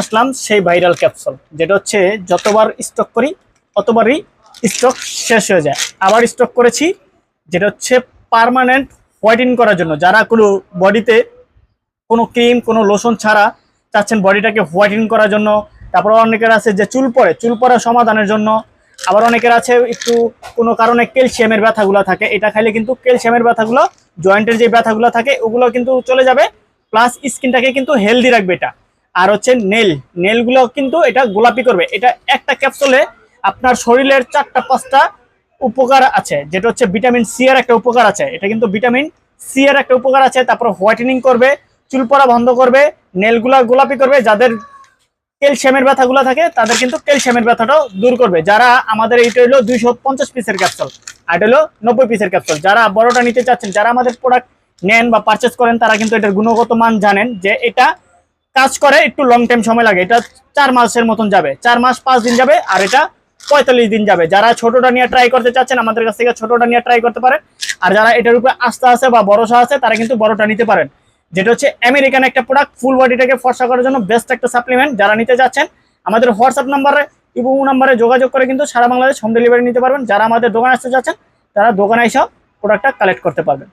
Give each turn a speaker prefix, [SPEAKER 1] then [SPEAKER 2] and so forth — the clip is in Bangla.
[SPEAKER 1] আসলাম সেই ভাইরাল ক্যাপসুল যেটা হচ্ছে যতবার স্টক করি অতবারই স্টক শেষ হয়ে যায়। আবার স্টক করেছি, যেটা হচ্ছে পার্মানেন্ট হোয়াইটিং করার জন্য। যারা কোনো বডিতে কোনো ক্রিম কোনো লোশন ছাড়া চাচ্ছেন বডিটাকে হোয়াইটিং করার জন্য, তারপর অনেকের আছে যে চুল পড়ে চুল পড়া সমাধানের জন্য। আবার অনেকের আছে একটু কোনো কারণে ক্যালসিয়ামের ব্যথাগুলো থাকে, এটা খাইলে কিন্তু ক্যালসিয়ামের ব্যথাগুলো জয়েন্টের যে ব্যথাগুলো থাকে, ওগুলো কিন্তু চলে যাবে। প্লাস স্কিনটাকে কিন্তু হেলদি রাখবে এটা। আর হচ্ছে নেল। নেলগুলো কিন্তু এটা গোলাপি করবে। এটা একটা ক্যাপসুলে আপনার শরীরের চারটা, পাঁচটা উপকার আছে। যেটা হচ্ছে ভিটামিন সি এর একটা উপকার আছে। এটা কিন্তু ভিটামিন সি এর একটা উপকার আছে। তারপর হোয়াইটেনিং করবে চুল পড়া বন্ধ করবে, নেলগুলা গোলাপি করবে। যাদের ক্যালসিয়ামের ব্যথাগুলো থাকে, তাদের কিন্তু ক্যালসিয়ামের ব্যথাটাও দূর করবে। যারা আমাদের এইটা হলো দুইশো পঞ্চাশ পিসের ক্যাপসুল, আর এটা হলো নব্বই পিসের ক্যাপসুল। যারা বড়টা নিতে চাচ্ছেন, যারা আমাদের প্রোডাক্ট নেন বা পারচেস করেন, তারা কিন্তু এটার গুণগত মান জানেন যে এটা কাজ করে, একটু লং টাইম সময় লাগে। এটা চার মাসের মতন যাবে। চার মাস, পাঁচ দিন যাবে, আর এটা পঁয়তাল্লিশ দিন যাবে। যারা ছোটটা নিয়ে ট্রাই করতে চাচ্ছেন, আমাদের কাছ থেকে ছোটটা নিয়ে ট্রাই করতে পারেন। আর যারা এটার উপরে আস্থা আছে বা ভরসা আছে, তারা কিন্তু বড়টা নিতে পারেন। যেটা হচ্ছে আমেরিকান একটা প্রোডাক্ট ফুল বডিটাকে ফর্সা করার জন্য বেস্ট একটা সাপ্লিমেন্ট যারা নিতে যাচ্ছেন আমাদের হোয়াটসঅ্যাপ নাম্বারে ইবু নাম্বারে যোগাযোগ করে কিন্তু সারা বাংলাদেশ হোম ডেলিভারি নিতে পারবেন। যারা আমাদের দোকানে আসতে যাচ্ছেন তারা দোকানে এসে প্রোডাক্টটা কালেক্ট করতে পারবেন।